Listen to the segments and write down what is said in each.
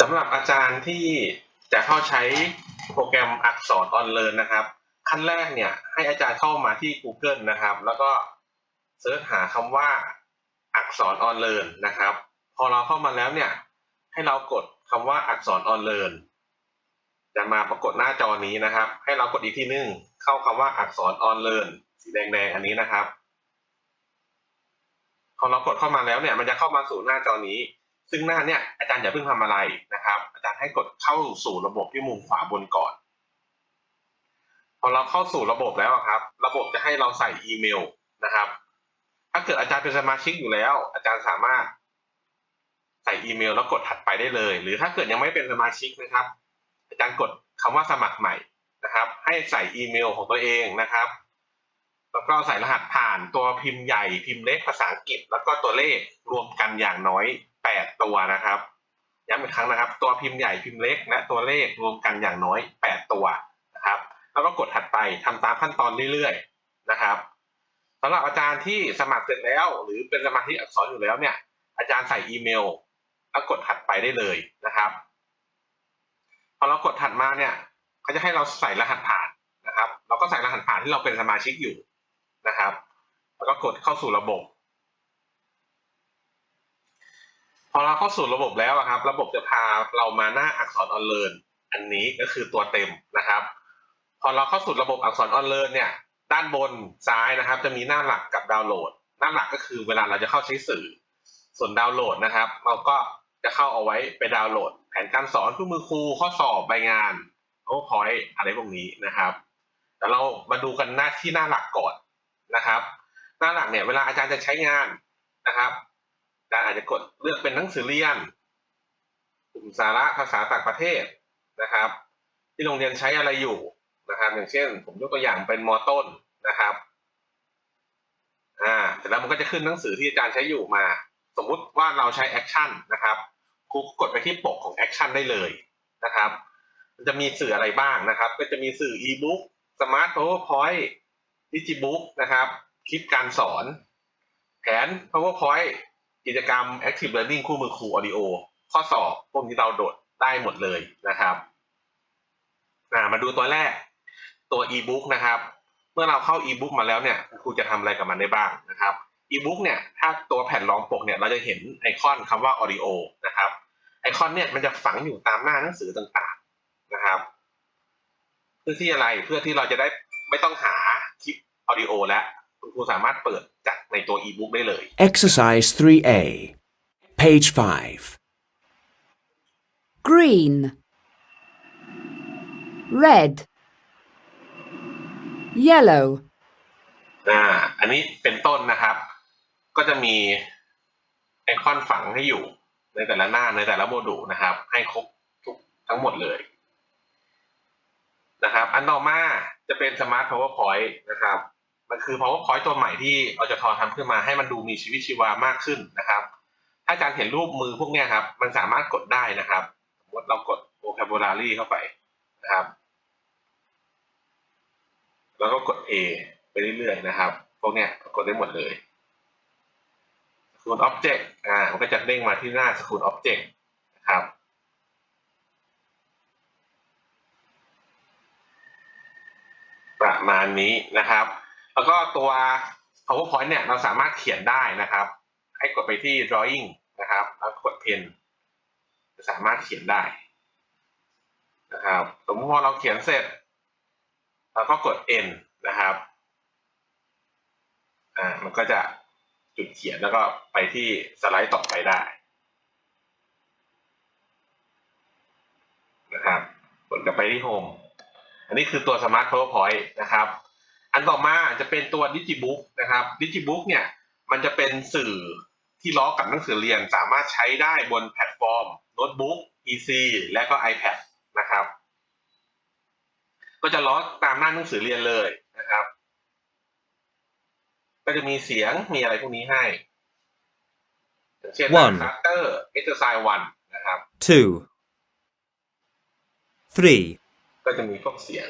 สำหรับอาจารย์ที่จะเข้าใช้โปรแกรมอักษรออนเลินนะครับ ขั้นแรกเนี่ยให้อาจารย์เข้ามาที่ Google นะครับ แล้วก็เสิร์ชหาคำว่าอักษรออนเลินนะครับ พอเราเข้ามาแล้วเนี่ย ให้เรากดคำว่าอักษรออนเลินจะมาปรากฏหน้าจอนี้นะครับ ให้เรากดอีกทีหนึงเข้าคำว่าอักษรออนเลินสีแดงๆอันนี้นะครับ พอเรากดเข้ามาแล้วเนี่ย มันจะเข้ามาสู่หน้าจอนี้ ซึ่งหน้าเนี่ยอาจารย์อย่าเพิ่งทำอะไรนะครับ อาจารย์ให้กดเข้าสู่ระบบที่มุมขวาบนก่อน พอเราเข้าสู่ระบบแล้วครับ ระบบจะให้เราใส่อีเมลนะครับ ถ้าเกิดอาจารย์เป็นสมาชิกอยู่แล้ว อาจารย์สามารถใส่อีเมลแล้วกดถัดไปได้เลย หรือถ้าเกิดยังไม่เป็นสมาชิกนะครับ อาจารย์กดคำว่าสมัครใหม่นะครับ ให้ใส่อีเมลของตัวเองนะครับ แล้วก็ใส่รหัสผ่านตัวพิมพ์ใหญ่พิมพ์เล็กภาษาอังกฤษ แล้วก็ตัวเลขรวมกันอย่างน้อย แปดตัวนะครับย้ำอีกครั้งนะครับ ตัวพิมพ์ใหญ่พิมพ์เล็ก และตัวเลขรวมกันอย่างน้อยแปดตัวนะครับ แล้วก็กดถัดไปทำตามขั้นตอนเรื่อยๆนะครับสำหรับอาจารย์ที่สมัครเสร็จแล้ว หรือเป็นสมาชิกอักษรอยู่แล้วเนี่ยอาจารย์ใส่อีเมล แล้วกดถัดไปได้เลยนะครับพอเรากดถัดมาเนี่ยเขาจะให้เราใส่รหัสผ่านนะครับ เราก็ใส่รหัสผ่านที่เราเป็นสมาชิกอยู่นะครับ แล้วก็กดเข้าสู่ระบบ พอเราเข้าสู่ระบบแล้วครับ ระบบจะพาเรามาหน้าอักษรออนเลินอันนี้ก็คือตัวเต็มนะครับ พอเราเข้าสู่ระบบอักษรออนเลินเนี่ย ด้านบนซ้ายนะครับ จะมีหน้าหลักกับดาวน์โหลด หน้าหลักก็คือเวลาเราจะเข้าใช้สื่อ ส่วนดาวน์โหลดนะครับ เราก็จะเข้าเอาไว้ไปดาวน์โหลด แผนการสอนคู่มือครูข้อสอบใบงาน PowerPoint อะไรพวกนี้นะครับแต่เรามาดูกันหน้าที่หน้าหลักก่อนนะครับ หน้าหลักเนี่ยเวลาอาจารย์จะใช้งานนะครับ อาจารย์อาจจะกดเลือกเป็นหนังสือเรียนกลุ่มสาระภาษาต่างประเทศนะครับ ที่โรงเรียนใช้อะไรอยู่นะครับ อย่างเช่น ผมยกตัวอย่างเป็นมอต้นนะครับอ่าเสร็จแล้วมันก็จะขึ้นหนังสือที่อาจารย์ใช้อยู่มา สมมุติว่าเราใช้แอคชั่นนะครับครูกดไปที่ปกของแอคชั่นได้เลยนะครับมันจะมีสื่ออะไรบ้างนะครับ ก็จะมีสื่ออีบุ๊กสมาร์ทพว์พอยต์ดิจิบุ๊กนะครับ คลิปการสอน แผน PowerPoint กิจกรรม Active Learning คู่มือครู Audio ข้อสอบพวกนี้เราโดดได้หมดเลยนะครับมาดูตัวแรกตัว e-book นะครับ เมื่อเราเข้า e-book มาแล้วเนี่ยครูจะทำอะไรกับมันได้บ้างนะครับ e-book เนี่ยถ้าตัวแผ่นรองปกเนี่ยเราจะเห็นไอคอนคำว่า audio นะครับไอคอนเนี่ยมันจะฝังอยู่ตามหน้าหนังสือต่างๆนะครับ เพื่อที่อะไรเพื่อที่เราจะได้ไม่ต้องหาคลิป audio แล้วคุณครูสามารถเปิดจ ในตัว e-book ได้เลย Exercise 3A, page 5. green red yellow อ่าอันนี้เป็นต้นนะครับ ก็จะมีไอคอนฝังให้อยู่ในแต่ละหน้าในแต่ละโมดูลนะครับ ให้ครบทุกทั้งหมดเลยนะครับ อันต่อมาจะเป็น Smart PowerPoint นะครับ มันคือ PowerPoint ตัวใหม่ที่เอจทอทำขึ้นมาให้มันดูมีชีวิตชีวามากขึ้นนะครับ ถ้าอาจารย์เห็นรูปมือพวกนี้ครับ มันสามารถกดได้นะครับสมมติเรากด vocabulary เข้าไปนะครับ แล้วก็กด A ไปเรื่อยๆนะครับ พวกเนี้ยกดได้หมดเลยสกุล Object อ่า มันก็จะเด้งมาที่หน้าสกุล Object นะครับ ประมาณนี้นะครับ แล้วก็ตัว PowerPoint เนี่ยเราสามารถเขียนได้นะครับ ให้กดไปที่ drawing นะครับ แล้วกด pen จะสามารถเขียนได้นะครับสมมติพอเราเขียนเสร็จเราก็กด N นะครับอ่ามันก็จะจุดเขียนแล้วก็ไปที่สไลด์ต่อไปได้นะครับกดกลับไปที่โฮมอันนี้คือตัว Smart PowerPoint นะครับ อันต่อมาจะเป็นตัว Digibook นะครับ Digibook เนี่ยมันจะเป็นสื่อที่ล้อกับหนังสือเรียนสามารถใช้ได้บนแพลตฟอร์มโน้ตบุ๊ก PC และก็ iPad นะครับ ก็จะล้อตามหน้าหนังสือเรียนเลยนะครับ ก็จะมีเสียงมีอะไรพวกนี้ให้อย่างเช่น One คัตเตอร์ exercise one นะครับ 2. 3. ก็จะมีพวกเสียง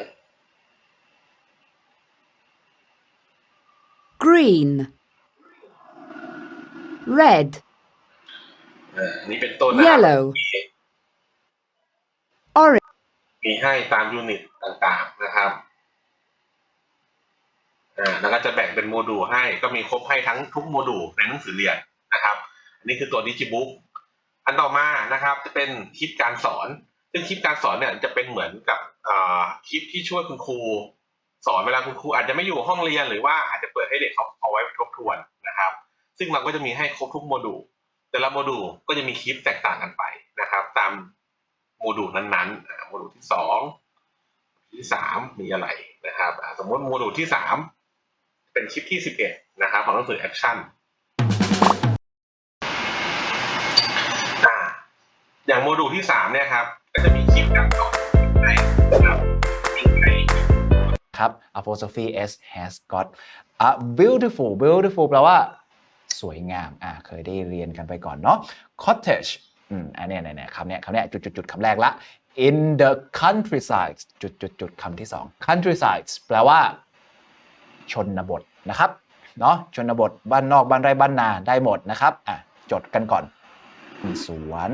green red เอ่ออันนี้เป็นต้นนะครับ yellow มีให้ตามยูนิตต่างๆนะครับ อ่า แล้วก็จะแบ่งเป็นโมดูลให้ ก็มีครบให้ทั้งทุกโมดูลในหนังสือเรียนนะครับ อันนี้คือตัวดิจิบุ๊กอันต่อมานะครับ จะเป็นคลิปการสอน ซึ่งคลิปการสอนเนี่ยจะเป็นเหมือนกับอ่าคลิปที่ช่วยคุณครู สอนเวลาคุณครูอาจจะไม่อยู่ห้องเรียนหรือว่าอาจจะเปิดให้เด็กเขาเอาไว้ทบทวนนะครับ ซึ่งเราก็จะมีให้ครบทุกโมดูลแต่ละโมดูลก็จะมีคลิปแตกต่างกันไปนะครับ ตามโมดูลนั้นๆโมดูลที่สองที่สามมีอะไรนะครับสมมติโมดูลที่สามเป็นคลิปที่สิบเอ็ดนะครับ ของหนังสือแอคชั่นอย่างโมดูลที่สามเนี่ยครับก็จะมีคลิปการสอนให้นะครับ ครับ apostrophe s has got a beautiful beautiful แปลว่า สวยงาม อ่า เคยได้เรียนกันไปก่อนเนาะ cottage อืม อันเนี้ยเนี่ยคำเนี้ยคำเนี้ยจุดจุดจุดคำแรกละ in the countryside จุดจุดจุดคำที่สอง countryside แปลว่า ชนบทนะครับ เนาะชนบท บ้านนอก บ้านไร่ บ้านนา ได้หมดนะครับ อะ จดกันก่อน สวน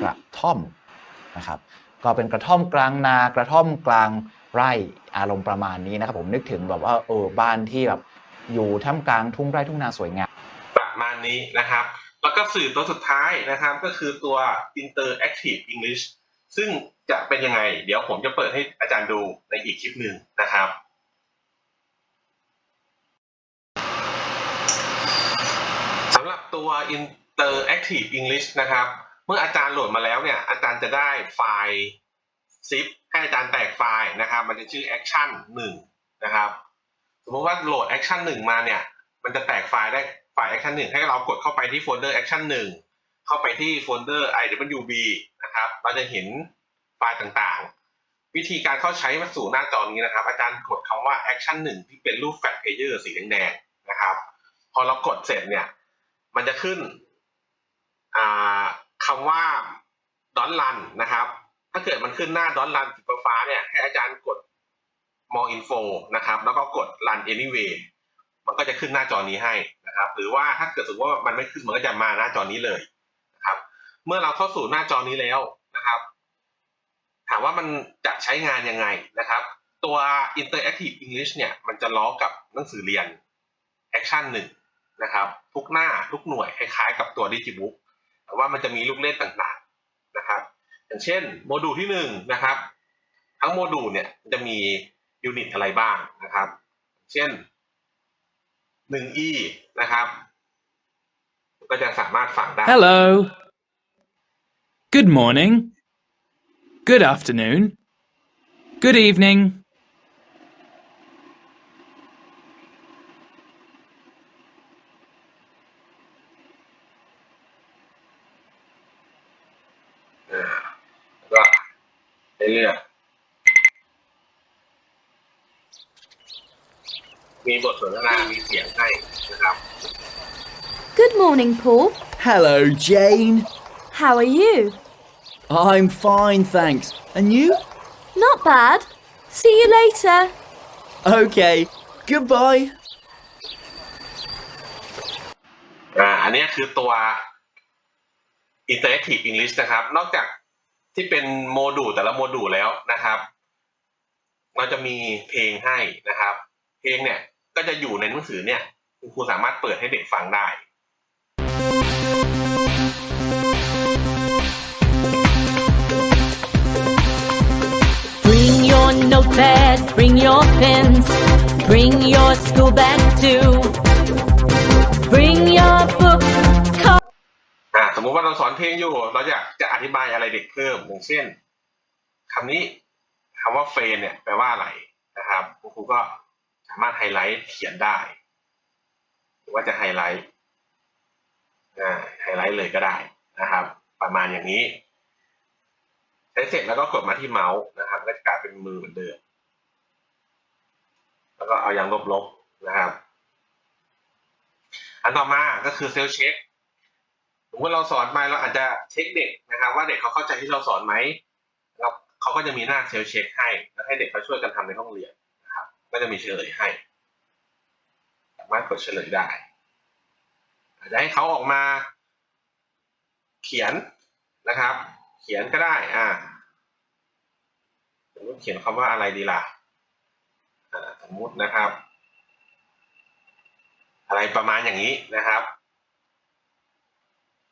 กระท่อม นะครับ ก็เป็นกระท่อมกลางนา กระท่อมกลาง ไร่อารมณ์ประมาณนี้นะครับผมนึกถึงแบบว่าเออบ้านที่แบบอยู่ท่ามกลางทุ่งไร่ทุ่งนาสวยงามประมาณนี้นะครับ แล้วก็สื่อตัวสุดท้ายนะครับก็คือตัว interactive English ซึ่งจะเป็นยังไง เดี๋ยวผมจะเปิดให้อาจารย์ดูในอีกคลิปหนึ่งนะครับ สำหรับตัว interactive English นะครับ เมื่ออาจารย์โหลดมาแล้วเนี่ย อาจารย์จะได้ไฟล์ zip ให้อาจารย์แตกไฟล์นะครับ มันจะชื่อ action 1 นะครับ สมมติว่าโหลด action 1 มาเนี่ย มันจะแตกไฟล์ได้ไฟล์ action 1 ให้เรากดเข้าไปที่โฟลเดอร์ action 1 เข้าไปที่โฟลเดอร์ iwb นะครับ เราจะเห็นไฟล์ต่างๆ วิธีการเข้าใช้มาสู่หน้าจอนี้นะครับ อาจารย์กดคำว่า action 1 ที่เป็นรูป fat player สีแดงๆนะครับ พอเรากดเสร็จเนี่ย มันจะขึ้นอ่าคำว่าดอนรันนะครับ ถ้าเกิดมันขึ้นหน้าดอนรันสีฟ้าเนี่ยให้อาจารย์กด more info นะครับ แล้วก็กด run anyway มันก็จะขึ้นหน้าจอนี้ให้นะครับ หรือว่าถ้าเกิดสมมติว่ามันไม่ขึ้นมันก็จะมาหน้าจอนี้เลยนะครับ เมื่อเราเข้าสู่หน้าจอนี้แล้วนะครับ ถามว่ามันจะใช้งานยังไงนะครับ ตัว interactive English เนี่ยมันจะล้อกับหนังสือเรียน action หนึ่งนะครับ ทุกหน้าทุกหน่วยคล้ายๆกับตัว Digibook แต่ว่ามันจะมีลูกเล่นต่างๆ อย่างเช่นโมดูลที่หนึ่งนะครับ ทั้งโมดูลเนี่ยจะมียูนิตอะไรบ้างนะครับ เช่น 1e นะครับ ก็จะสามารถฟังได้ Hello. Good morning. Good afternoon. Good evening. เลือกมีบทสนทนา มีเสียงให้นะครับ Good morning, Paul. Hello, Jane. How are you? I'm fine, thanks. And you? Not bad. See you later. Okay. Goodbye. อ่า อันนี้คือตัว interactive English นะครับ นอกจาก ที่เป็นโมดูลแต่ละโมดูลแล้วนะครับ เราจะมีเพลงให้นะครับ เพลงเนี่ยก็จะอยู่ในหนังสือเนี่ยคุณครูสามารถเปิดให้เด็กฟังได้ Bring your notepad, bring your pens, bring your school bag too. Bring your book, อ่าส มมุติว่าเราสอนเพลงอยู่ เราอยากจะอธิบายอะไรเด็กเพิ่มอย่างเช่นคำนี้คำว่าเฟนเนี่ยแปลว่าอะไรนะครับครูก็สามารถไฮไลท์เขียนได้ หรือว่าจะไฮไลท์ไฮไลท์เลยก็ได้นะครับ ประมาณอย่างนี้ใช้เสร็จแล้วก็กดมาที่เมาส์นะครับ ก็จะกลายเป็นมือเหมือนเดิมแล้วก็เอายางลบๆนะครับ อันต่อมาก็คือเซลเช็ค สมมติเราสอนไปเราอาจจะเช็คเด็กนะครับว่าเด็กเขาเข้าใจที่เราสอนไหมแล้วเขาก็จะมีหน้าเซลเช็คให้ แล้วให้เด็กเขาช่วยกันทำในห้องเรียนนะครับ ก็จะมีเฉลยให้ สามารถกดเฉลยได้อาจจะให้เขาออกมา เขียนนะครับ เขียนก็ได้อ่าสมมติเขียนคำว่าอะไรดีล่ะอ่าสมมุตินะครับ อะไรประมาณอย่างนี้นะครับ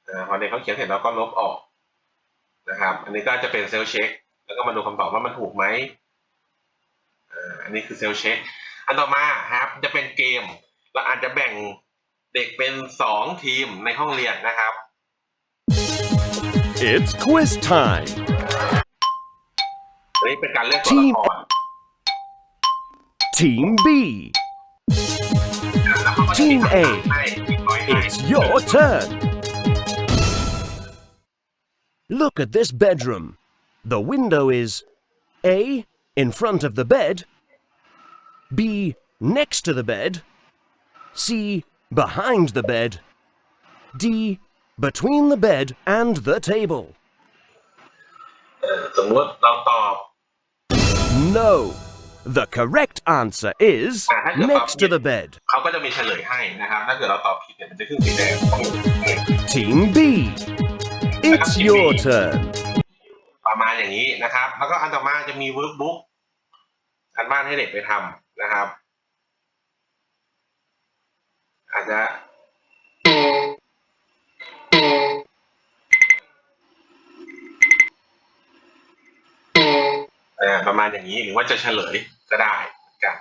อ่าพอเด็กเขาเขียนเสร็จเราก็ลบออกนะครับ อันนี้ก็จะเป็นเซลล์เช็คแล้วก็มาดูคำตอบว่ามันถูกไหมอ่าอันนี้คือเซลล์เช็คอันต่อมาครับจะเป็นเกม เราอาจจะแบ่งเด็กเป็นสองทีมในห้องเรียนนะครับ It's quiz time. อันนี้เป็นการเลือกตัวละคร Team B. Team A. ให้อีกหน่อยให้ It's your turn. Look at this bedroom. The window is A. In front of the bed. B. Next to the bed. C. Behind the bed. D. Between the bed and the table. เอ่อสมมติเราตอบ No. The correct answer is next to the bed. เขาก็จะมีเฉลยให้นะครับ ถ้าเกิดเราตอบผิดเนี่ยมันจะขึ้นสีแดง Team B. It's your turn. ประมาณอย่างนี้นะครับ แล้วก็อันต่อมาจะมีเวิร์กบุ๊กอันบ้านให้เด็กไปทำนะครับ อาจจะเอ่อประมาณอย่างนี้หรือว่าจะเฉลยก็ได้เหมือนกัน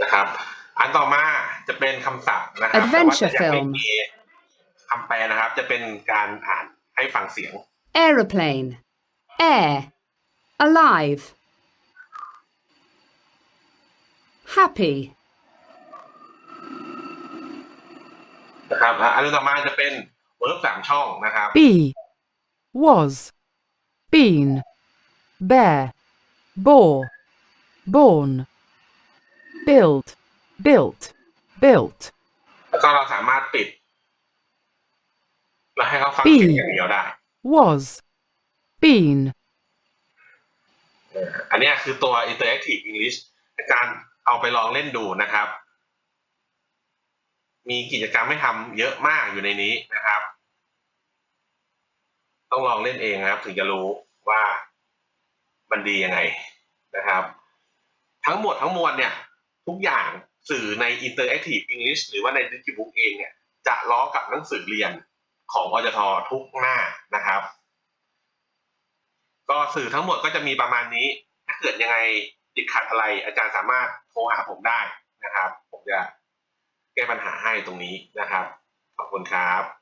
นะครับ อันต่อมาจะ เป็นคำศัพท์นะครับ Adventure แต่ว่าจะยังไม่ film มีคำแปลนะครับ จะเป็นการอ่านให้ฟังเสียง aeroplane, air, alive, happy, นะครับอะอันต่อมาจะเป็นเวิร์บสามช่องนะครับ be, was, been, bear, bore, born, build, built, built, แล้วก็เราสามารถปิด แล้วให้เขาฟังเสียงอย่างเดียวได้ was, been, เอ่ออันเนี้ยคือตัว interactive English ในการเอาไปลองเล่นดูนะครับ มีกิจกรรมให้ทำเยอะมากอยู่ในนี้นะครับ ต้องลองเล่นเองนะครับ ถึงจะรู้ว่ามันดียังไงนะครับ ทั้งหมดทั้งมวลเนี่ย ทุกอย่าง สื่อใน interactive English หรือว่าใน Digibook เองเนี่ยจะล้อกับหนังสือเรียนของอจททุกหน้านะครับ ก็สื่อทั้งหมดก็จะมีประมาณนี้ ถ้าเกิดยังไงติดขัดอะไรอาจารย์สามารถโทรหาผมได้นะครับ ผมจะแก้ปัญหาให้ตรงนี้นะครับ ขอบคุณครับ